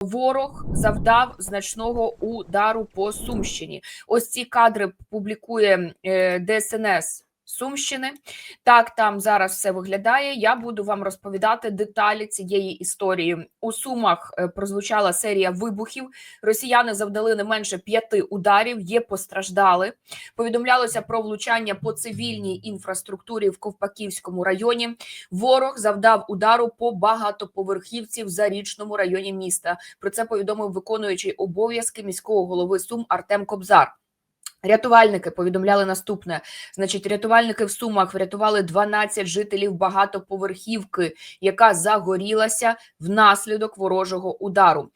Ворог завдав значного удару по Сумщині. Ось ці кадри публікує е, ДСНС Сумщини. Так там зараз все виглядає. Я буду вам розповідати деталі цієї історії. У Сумах е, прозвучала серія вибухів. Росіяни завдали не менше п'яти ударів. Є постраждали. Повідомлялося про влучання по цивільній інфраструктурі в Ковпаківському районі. Ворог завдав удару по багатоповерхівці в зарічному районі міста. Про це повідомив виконуючий обов'язки міського голови Сум Артем Кобзар. Рятувальники повідомляли наступне: значить, рятувальники в Сумах врятували 12 жителів багатоповерхівки, яка загорілася внаслідок ворожого удару.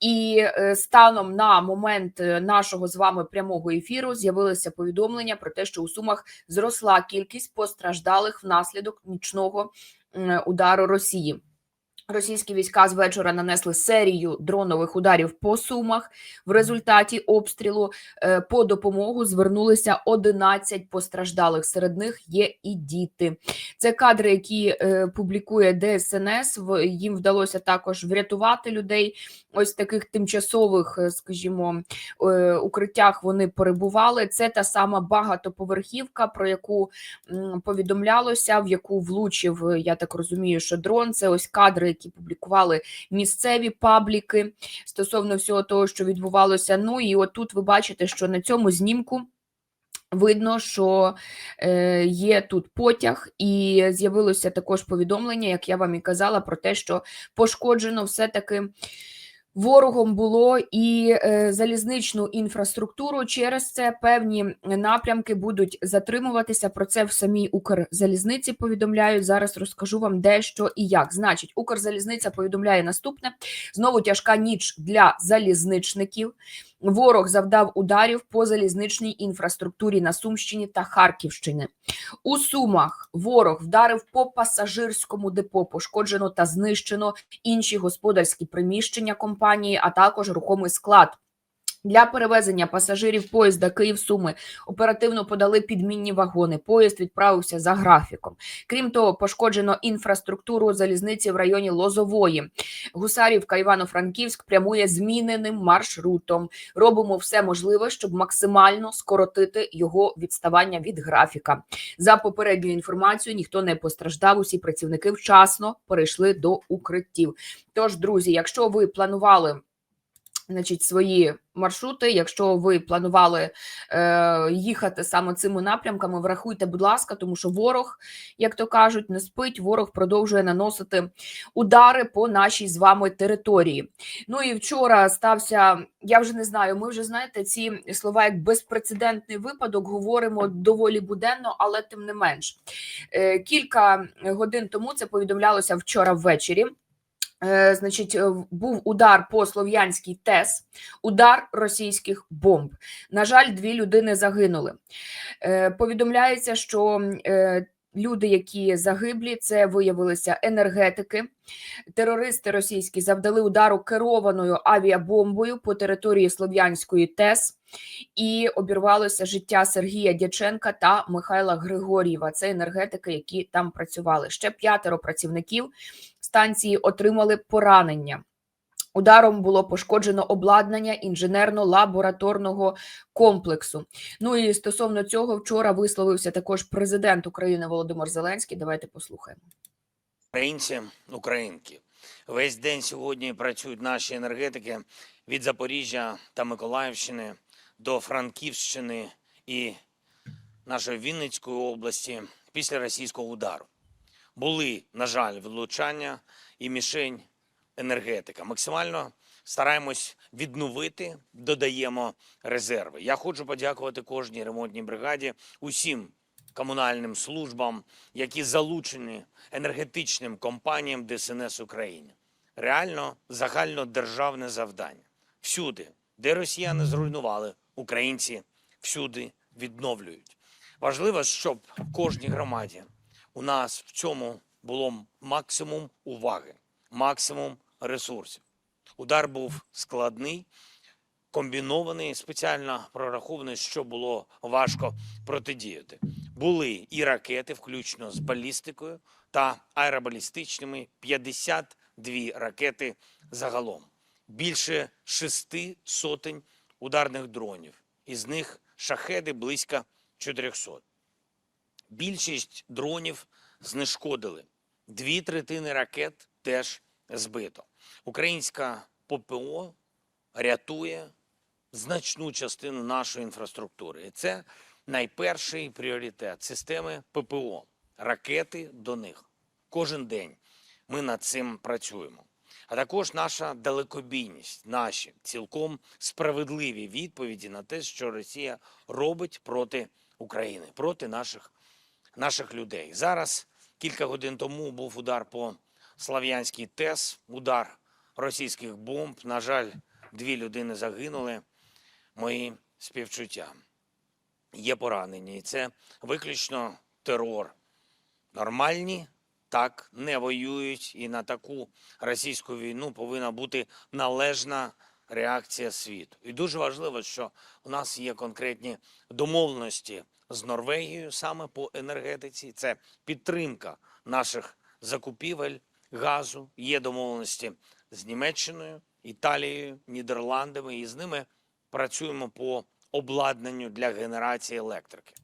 І е, станом на момент е, нашого з вами прямого ефіру з'явилося повідомлення про те, що у Сумах зросла кількість постраждалих внаслідок нічного удару Росії. Російські війська з вечора нанесли серію дронових ударів по сумах. В результаті обстрілу е, по допомогу звернулися 11 постраждалих. Серед них є і діти. Це кадри, які е, публікує ДСНС. Їм вдалося також врятувати людей. Ось таких тимчасових, е, скажімо, укриттях вони перебували. Це та сама багатоповерхівка, про яку повідомлялося, в яку влучив, я так розумію, що дрон. Це ось кадри, які публікували місцеві пабліки стосовно всього того, що відбувалося. Ну і отут ви бачите, що на цьому знімку. Видно, що е, є тут потяг, і з'явилося також повідомлення, як я вам і казала, про те, що пошкоджено все-таки ворогом було і е, залізничну інфраструктуру. Через це певні напрямки будуть затримуватися. Про це в самій Укрзалізниці повідомляють. Зараз розкажу вам де що і як. Значить, Укрзалізниця повідомляє наступне: знову тяжка ніч для залізничників. Ворог завдав ударів по залізничній інфраструктурі на Сумщині та Харківщині. У Сумах ворог вдарив по пасажирському депо, пошкоджено та знищено інші господарські приміщення компанії, а також рухомий склад. Для перевезення пасажирів поїзда Київ-Суми оперативно подали підмінні вагони. Поїзд відправився за графіком. Крім того, пошкоджено інфраструктуру залізниці в районі Лозової. Гусарівка Івано-Франківськ прямує зміненим маршрутом. Робимо все можливе, щоб максимально скоротити його відставання від графіка. За попередньою інформацією, ніхто не постраждав. Усі працівники вчасно перейшли до укриттів. Тож, друзі, якщо ви планували значить, свої маршрути, якщо ви планували е, їхати саме цими напрямками, врахуйте, будь ласка, тому що ворог, як то кажуть, не спить. Ворог продовжує наносити удари по нашій з вами території. Ну і вчора стався, я вже не знаю, ми вже знаєте ці слова як безпрецедентний випадок говоримо доволі буденно, але тим не менш. Е, Кілька годин тому це повідомлялося вчора ввечері. Е, Значить, е, був удар по слов'янській ТЕС, удар російських бомб. На жаль, дві людини загинули. Е, Повідомляється, що люди, які загиблі, це виявилися енергетики. Терористи російські завдали удару керованою авіабомбою по території Слов'янської ТЕС і обірвалося життя Сергія Дяченка та Михайла Григор'єва. Це енергетики, які там працювали. Ще п'ятеро працівників станції отримали поранення. Ударом було пошкоджено обладнання інженерно-лабораторного комплексу. Ну і стосовно цього вчора висловився також президент України Володимир Зеленський. Давайте послухаємо. Українці, українки, весь день сьогодні працюють наші енергетики від Запоріжжя та Миколаївщини до Франківщини і нашої Вінницької області після російського удару. Були, на жаль, влучання і мішень енергетика. Максимально стараємось відновити, додаємо резерви. Я хочу подякувати кожній ремонтній бригаді, усім комунальним службам, які залучені енергетичним компаніям ДСНС України. Реально загальнодержавне завдання. Всюди, де росіяни зруйнували, українці всюди відновлюють. Важливо, щоб в кожній громаді у нас в цьому було максимум уваги, максимум ресурсів. Удар був складний, комбінований, спеціально прорахований, що було важко протидіяти. Були і ракети, включно з балістикою та аеробалістичними 52 ракети загалом. більше шести сотень ударних дронів, із них шахеди близько 400. Більшість дронів знешкодили. Дві третини ракет теж збито. Українська ППО рятує значну частину нашої інфраструктури. І це найперший пріоритет системи ППО, ракети до них. Кожен день ми над цим працюємо. А також наша далекобійність, наші цілком справедливі відповіді на те, що Росія робить проти України, проти наших, наших людей. Зараз кілька годин тому був удар по Слав'янській ТЕС, удар російських бомб. На жаль, дві людини загинули. Мої співчуття. Є поранені, і це виключно терор. Нормальні так не воюють, і на таку російську війну повинна бути належна реакція світу. І дуже важливо, що у нас є конкретні домовленості з Норвегією саме по енергетиці. Це підтримка наших закупівель газу. Є домовленості з Німеччиною, Італією, Нідерландами, і з ними працюємо по обладнанню для генерації електрики.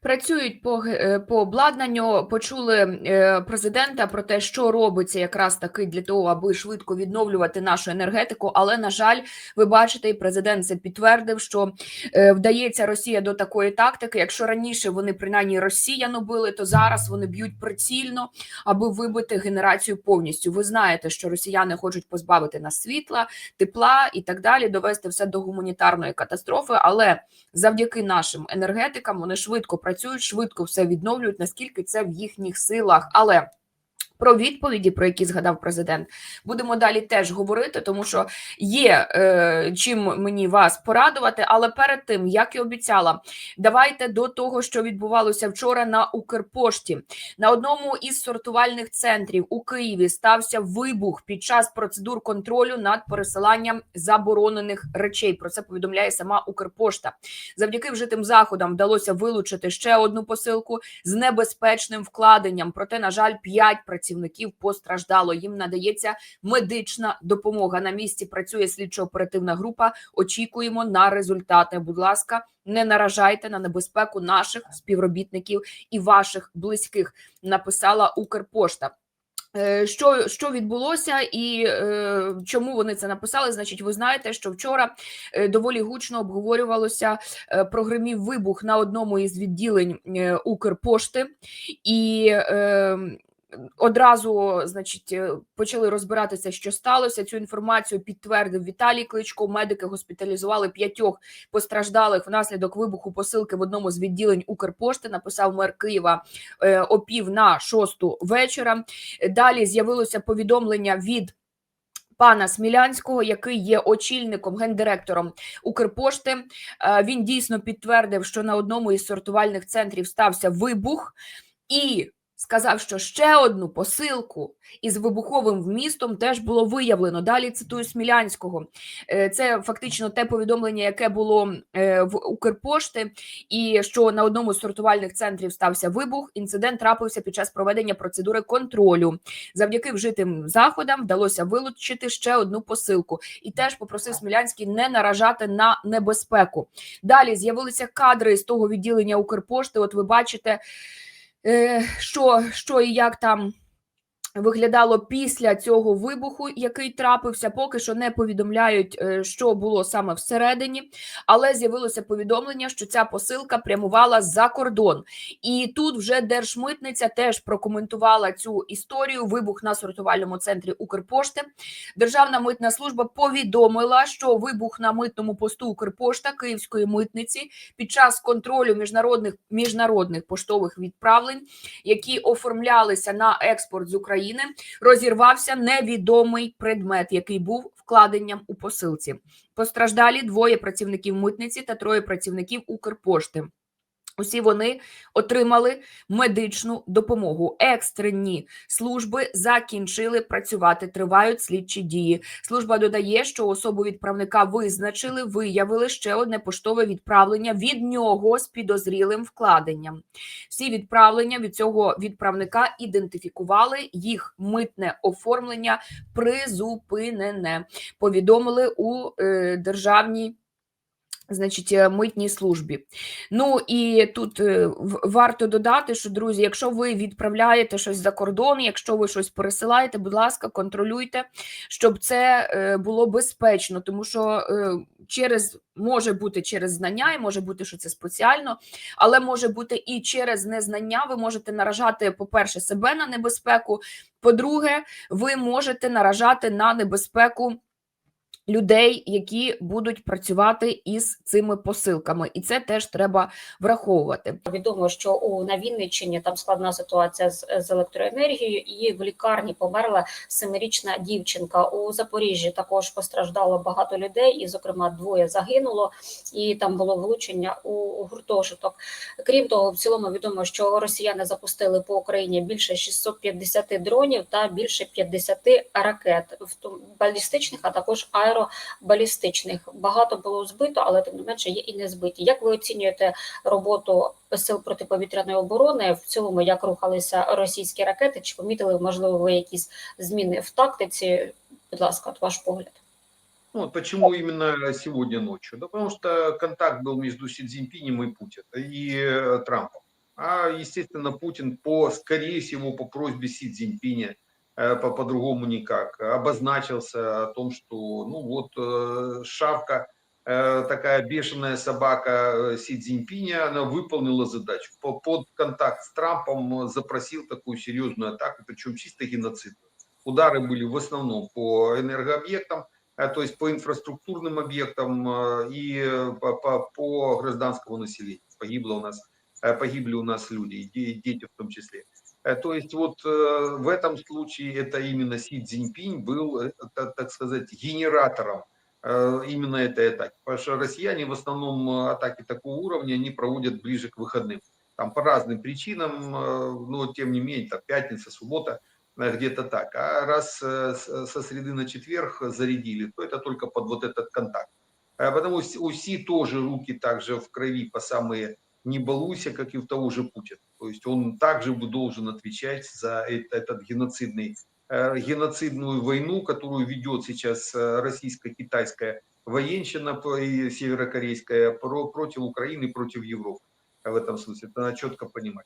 Працюють по, е, по обладнанню. Почули е, президента про те, що робиться якраз таки для того, аби швидко відновлювати нашу енергетику. Але на жаль, ви бачите, і президент це підтвердив, що е, вдається Росія до такої тактики. Якщо раніше вони принаймні росіян били, то зараз вони б'ють прицільно, аби вибити генерацію повністю. Ви знаєте, що росіяни хочуть позбавити нас світла, тепла і так далі, довести все до гуманітарної катастрофи. Але завдяки нашим енергетикам вони швидко працюють, швидко все відновлюють, наскільки це в їхніх силах. Але про відповіді, про які згадав президент, будемо далі теж говорити, тому що є е, чим мені вас порадувати. Але перед тим, як і обіцяла, давайте до того, що відбувалося вчора на Укрпошті. На одному із сортувальних центрів у Києві стався вибух під час процедур контролю над пересиланням заборонених речей. Про це повідомляє сама Укрпошта. Завдяки вжитим заходам вдалося вилучити ще одну посилку з небезпечним вкладенням. Проте, на жаль, п'ять працівників постраждало. Їм надається медична допомога. На місці працює слідчо-оперативна група. Очікуємо на результати. Будь ласка, не наражайте на небезпеку наших співробітників і ваших близьких. Написала Укрпошта. Е, Що, що відбулося і е, чому вони це написали? Значить, ви знаєте, що вчора е, доволі гучно обговорювалося е, прогремів вибух на одному із відділень Укрпошти, і е, одразу, значить, е, почали розбиратися, що сталося. Цю інформацію підтвердив Віталій Кличко. Медики госпіталізували п'ятьох постраждалих внаслідок вибуху посилки в одному з відділень Укрпошти. Написав мер Києва е, о на шосту вечора. Далі з'явилося повідомлення від. Пана Смілянського, який є очільником гендиректором Укрпошти, Е, він дійсно підтвердив, що на одному із сортувальних центрів стався вибух, і сказав, що ще одну посилку із вибуховим вмістом теж було виявлено. Далі цитую Смілянського. Е, Це фактично те повідомлення, яке було е, в Укрпошти, і що на одному з сортувальних центрів стався вибух. Інцидент трапився під час проведення процедури контролю. Завдяки вжитим заходам вдалося вилучити ще одну посилку, і теж попросив Смілянський не наражати на небезпеку. Далі з'явилися кадри з того відділення Укрпошти. От ви бачите, що, що і як там. Виглядало після цього вибуху, який трапився, поки що не повідомляють, е, що було саме всередині, але з'явилося повідомлення, що ця посилка прямувала за кордон. І тут вже Держмитниця теж прокоментувала цю історію. Вибух на сортувальному центрі Укрпошти. Державна митна служба повідомила, що вибух на митному посту Укрпошта Київської митниці під час контролю міжнародних міжнародних поштових відправлень, які оформлялися на експорт з України, розірвався невідомий предмет, який був вкладенням у посилці. Постраждалі двоє працівників митниці та троє працівників Укрпошти. Усі вони отримали медичну допомогу. Екстрені служби закінчили працювати. Тривають слідчі дії. Служба додає, що особу відправника визначили, виявили ще одне поштове відправлення від нього з підозрілим вкладенням. Всі відправлення від цього відправника ідентифікували. Їх митне оформлення призупинене. Повідомили у е, державній. Значить, е, митній службі. Ну і тут е, варто додати, що друзі, якщо ви відправляєте щось за кордон, якщо ви щось пересилаєте, будь ласка, контролюйте, щоб це е, було безпечно, тому що через може бути через знання, і може бути, що це спеціально, але може бути і через незнання. Ви можете наражати, по-перше, себе на небезпеку. По-друге, ви можете наражати на небезпеку людей, які будуть працювати із цими посилками, і це теж треба враховувати. Відомо, що у на Вінниччині там складна ситуація з, з електроенергією, і в лікарні померла семирічна дівчинка. У Запоріжжі також постраждало багато людей, і, зокрема, двоє загинуло, і там було влучення у гуртожиток. Крім того, в цілому відомо, що росіяни запустили по Україні більше 650 дронів та більше 50 ракет, в балістичних, а також аеробалістичних. Багато було збито, але тим не менше є і не збиті. Як ви оцінюєте роботу сил протиповітряної оборони в цілому, як рухалися російські ракети? Чи помітили можливо ви якісь зміни в тактиці? Будь ласка, от ваш погляд. Ну, вот почему именно сегодня ночью? Да потому что контакт был между Си Цзиньпинем и Путин, и э, Трампом. А, естественно, Путин, по, скорее всего, по просьбе Си Цзиньпиня, э, по- по-другому никак, обозначился о том, что, ну вот, э, шавка, э, такая бешеная собака э, Си Цзиньпиня, она выполнила задачу. По- Под контакт с Трампом э, запросил такую серьезную атаку, причем чисто геноцидную. Удары были в основном по энергообъектам, э, то есть по инфраструктурным объектам э, и э, по, по, по гражданскому населению. Погибло у нас, э, погибли у нас люди, и дети в том числе. Э, То есть вот э, в этом случае это именно Си Цзиньпинь был, э, та- так сказать, генератором именно этой атаки. Потому что россияне в основном атаки такого уровня они проводят ближе к выходным. Там по разным причинам, но тем не менее, там пятница, суббота, где-то так. А раз со среды на четверг зарядили, то это только под вот этот контакт. Потому что у Си тоже руки также в крови по самые не балуйся, как и у того же Путина. То есть он также бы должен отвечать за э- этот геноцидный, э, геноцидную войну, которую ведет сейчас э, российско-китайская военщина по- и северокорейская про- против Украины, против Европы. Э, В этом смысле это надо четко понимать.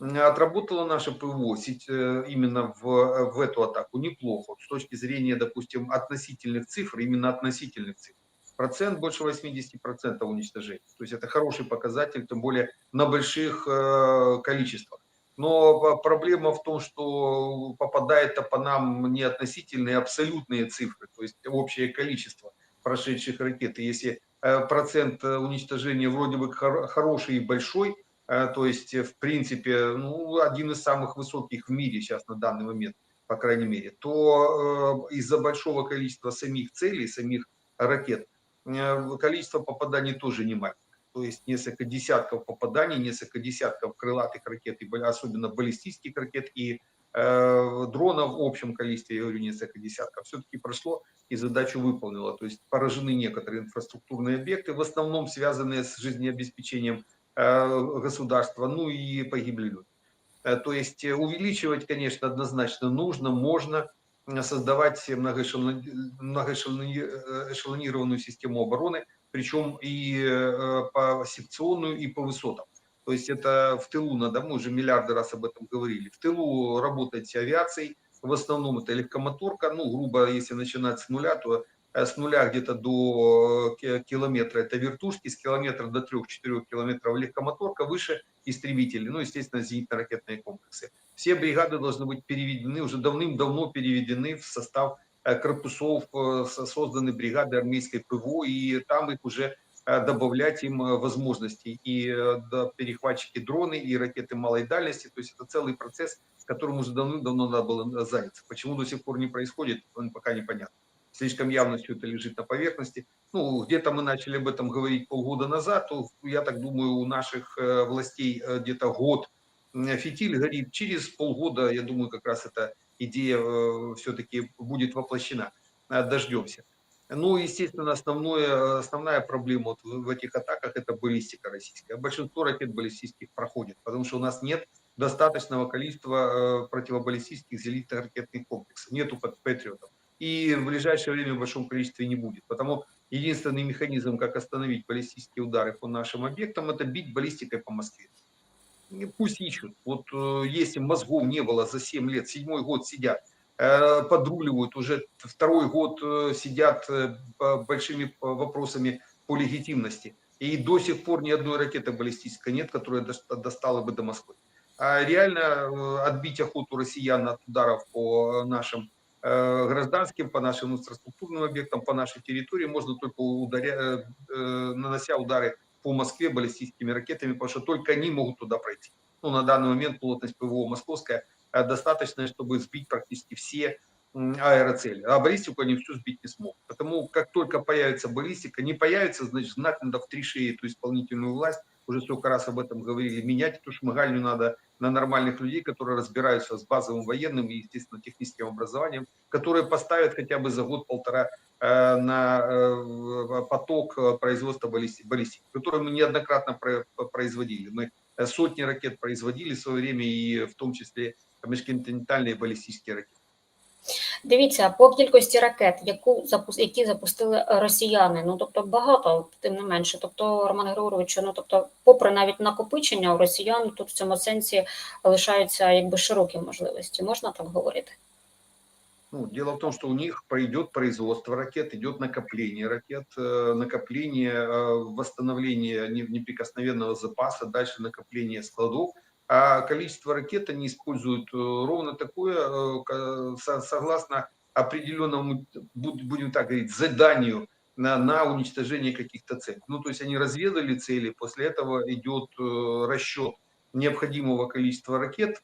М, Отработала наша ПВО сеть, э, именно в, в эту атаку неплохо. С точки зрения, допустим, относительных цифр, именно относительных цифр. Процент больше 80% уничтожения. То есть это хороший показатель, тем более на больших э, количествах. Но проблема в том, что попадает по нам не относительные, а абсолютные цифры, то есть общее количество прошедших ракет. И если э, процент э, уничтожения вроде бы хор- хороший и большой, то есть, в принципе, ну, один из самых высоких в мире сейчас на данный момент, по крайней мере, то из-за большого количества самих целей, самих ракет, количество попаданий тоже не маленькое. То есть несколько десятков попаданий, несколько десятков крылатых ракет, и особенно баллистических ракет и э, дронов в общем количестве, я говорю, несколько десятков, все-таки прошло и задачу выполнило. То есть поражены некоторые инфраструктурные объекты, в основном связанные с жизнеобеспечением э, государства, ну и погибли люди. Э, То есть э, увеличивать, конечно, однозначно нужно, можно э, создавать многоэшелон- многоэшелони- э, эшелонированную систему обороны, причем и э, по секционную, и по высотам. То есть это в тылу надо, мы уже миллиарды раз об этом говорили, в тылу работать авиацией, в основном это легкомоторка, ну, грубо, если начинать с нуля, то э, с нуля где-то до э, ки- километра это вертушки, с километра до 3-4 километров легкомоторка, выше истребители, ну, естественно, зенитно-ракетные комплексы. Все бригады должны быть переведены, уже давным-давно переведены в состав э, корпусов, э, со- созданы бригады армейской ПВО, и там их уже э, добавлять им э, возможностей. И э, перехватчики дроны, и ракеты малой дальности. То есть это целый процесс, которым уже давным-давно надо было заняться. Почему до сих пор не происходит, пока непонятно. Слишком явно все это лежит на поверхности. Ну, где-то мы начали об этом говорить полгода назад, то, я так думаю, у наших э, властей э, где-то год фитиль горит. Через полгода, я думаю, как раз эта идея все-таки будет воплощена. Э, Дождемся. Ну, естественно, основное, основная проблема вот в этих атаках – это баллистика российская. Большинство ракет баллистических проходит, потому что у нас нет достаточного количества э, противобаллистических зенитных ракетных комплексов. Нету патриотов. И в ближайшее время в большом количестве не будет. Потому единственный механизм, как остановить баллистические удары по нашим объектам, это бить баллистикой по Москве. Пусть ищут. Вот э, если мозгов не было за 7 лет, седьмой год сидят, э, подруливают, уже второй год э, сидят большими вопросами по легитимности. И до сих пор ни одной ракеты баллистической нет, которая дос- достала бы до Москвы. А реально отбить охоту россиян от ударов по нашим гражданским, по нашим инфраструктурным объектам, по нашей территории можно только ударя, э, э, нанося удары по Москве баллистическими ракетами, потому что только они могут туда пройти. Ну, на данный момент плотность ПВО московская э, достаточная, чтобы сбить практически все аэроцели. А баллистику они всю сбить не смогут. Потому как только появится баллистика, не появится, значит, знать надо в три шеи эту исполнительную власть, уже столько раз об этом говорили, менять эту шмыгальню надо на нормальных людей, которые разбираются с базовым военным и, естественно, техническим образованием, которые поставят хотя бы за год-полтора э, на э, поток э, производства баллистики, который мы неоднократно про- производили. Мы сотни ракет производили в свое время, и в том числе межконтинентальные баллистические ракеты. Дивіться, по кількості ракет, яку які запустили росіяни, ну тобто багато, тим не менше. Тобто, Роман Григорович, ну тобто, попри навіть накопичення у росіян, тут в цьому сенсі лишаються якби широкі можливості. Можна так говорити? Ну, дело в том, что у них пройдет производство ракет, идет накопление ракет, э, накопление, э, восстановление неприкосновенного запаса, дальше накопление складов. А количество ракет они используют э, ровно такое, э, согласно определенному, буд- будем так говорить, заданию на, на уничтожение каких-то целей. Ну, то есть они разведали цели, после этого идет э, расчет необходимого количества ракет,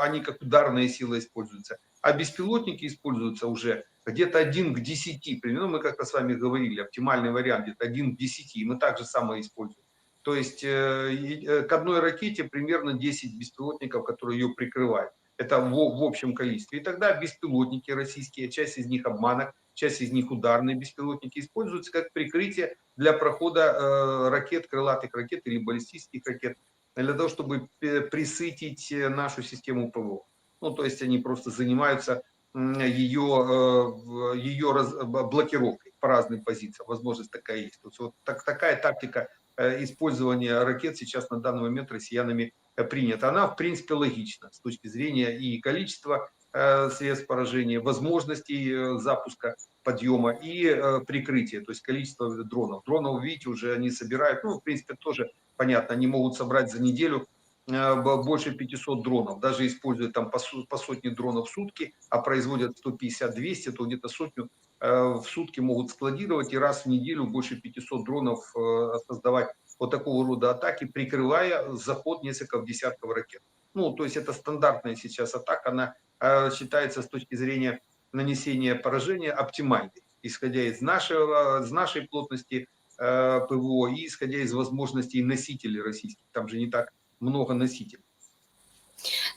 они как ударная сила используются а беспилотники используются уже где-то 1 к 10. Примерно мы как-то с вами говорили, оптимальный вариант где-то 1 к 10. И мы также самое используем. То есть э, э, к одной ракете примерно 10 беспилотников, которые ее прикрывают. Это в, общем количестве. И тогда беспилотники российские, часть из них обманок, часть из них ударные беспилотники, используются как прикрытие для прохода э, ракет, крылатых ракет или баллистических ракет, для того, чтобы присытить нашу систему ПВО. Ну, то есть они просто занимаются ее, ее блокировкой по разным позициям. Возможность такая есть. То есть вот так, такая тактика э, использования ракет сейчас на данный момент россиянами э, принята. Она, в принципе, логична с точки зрения и количества э, средств поражения, возможностей запуска, подъема и прикрытия, то есть количество дронов. Дронов, видите, уже они собирают, ну, в принципе, тоже понятно, они могут собрать за неделю больше 500 дронов, даже используя там по, сотне дронов в сутки, а производят 150-200, то где-то сотню в сутки могут складировать и раз в неделю больше 500 дронов э, создавать вот такого рода атаки, прикрывая заход нескольких десятков ракет. Ну, то есть это стандартная сейчас атака, она э, считается с точки зрения нанесения поражения оптимальной, исходя из, нашего, из нашей плотности э, ПВО и исходя из возможностей носителей российских. Там же не так много носителей.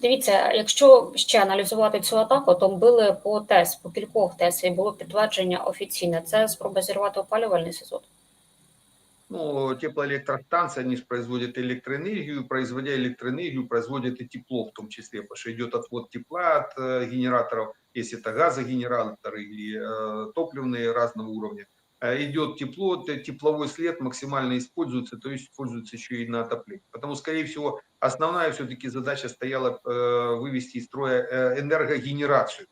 Дивіться, якщо ще аналізувати цю атаку, то били по ТЕС, по кількох ТЕС, і було підтвердження офіційне. Це спроба зірвати опалювальний сезон. Ну, теплоэлектростанции, они же производят электроэнергию, производя электроэнергию, производят и тепло в том числе, потому что идет отвод тепла от э, генераторов, если это газогенераторы или э, топливные разного уровня. Э, идет тепло, т- тепловой след максимально используется, то есть используется еще и на отопление. Потому, скорее всего, основная все-таки задача стояла э, вывести из строя э, энергогенерацию.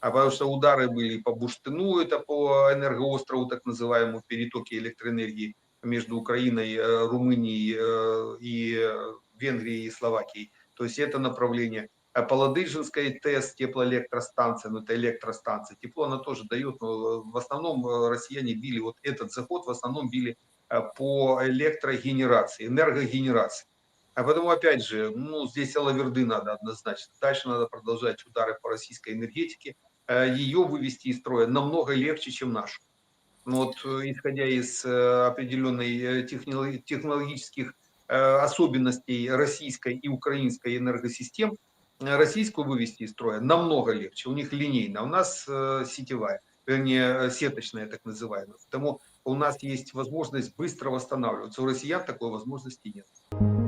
А потому что удары были по Бурштину, это по энергоострову, так называемому перетоке электроэнергии между Украиной, э, Румынией э, и э, Венгрией и Словакией. То есть это направление. А по Ладыжинской ТЭС, теплоэлектростанция, ну это электростанция. Тепло она тоже дает, но в основном э, россияне били, вот этот заход в основном били э, по электрогенерации, энергогенерации. А потому, опять же, ну, здесь алаверды надо однозначно. Дальше надо продолжать удары по российской энергетике, э, ее вывести из строя намного легче, чем нашу. Ну вот, э, исходя из э, определенной э, техноло- технологических э, особенностей российской и украинской энергосистем, э, российскую вывести из строя намного легче. У них линейная, у нас э, сетевая, вернее, э, сеточная так называемая. Потому у нас есть возможность быстро восстанавливаться. У россиян такой возможности нет.